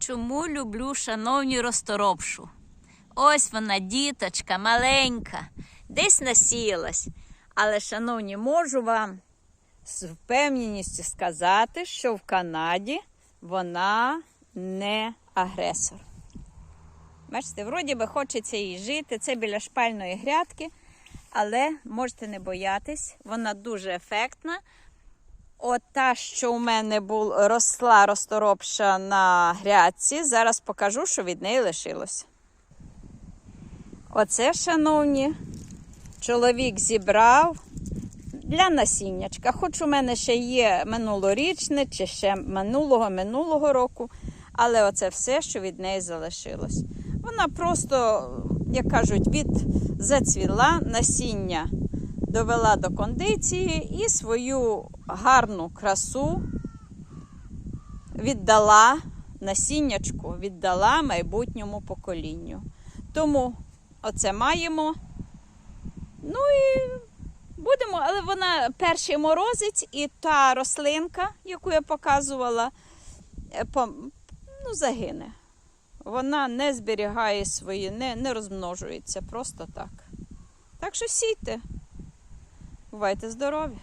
Чому люблю шановні розторопшу? Ось вона, діточка, маленька, десь насіялась. Але, шановні, можу вам з впевненістю сказати, що в Канаді вона не агресор. Бачите, вроді би хочеться їй жити, це біля шпальної грядки, але можете не боятись, вона дуже ефектна. От та, що у мене був, росла розторопша на грядці, зараз покажу, що від неї лишилось. Оце, шановні, чоловік зібрав для насіннячка. Хоч у мене ще є минулорічне, чи ще минулого минулого року, але оце все, що від неї залишилось. Вона просто, як кажуть, від зацвіла насіння довела до кондиції і свою гарну красу віддала насіннячку, віддала майбутньому поколінню. Тому оце маємо. Ну і будемо, але вона перший морозець і та рослинка, яку я показувала, е, ну, загине. Вона не зберігає свої, не, не розмножується просто так. Так що сійте. Бувайте здорові!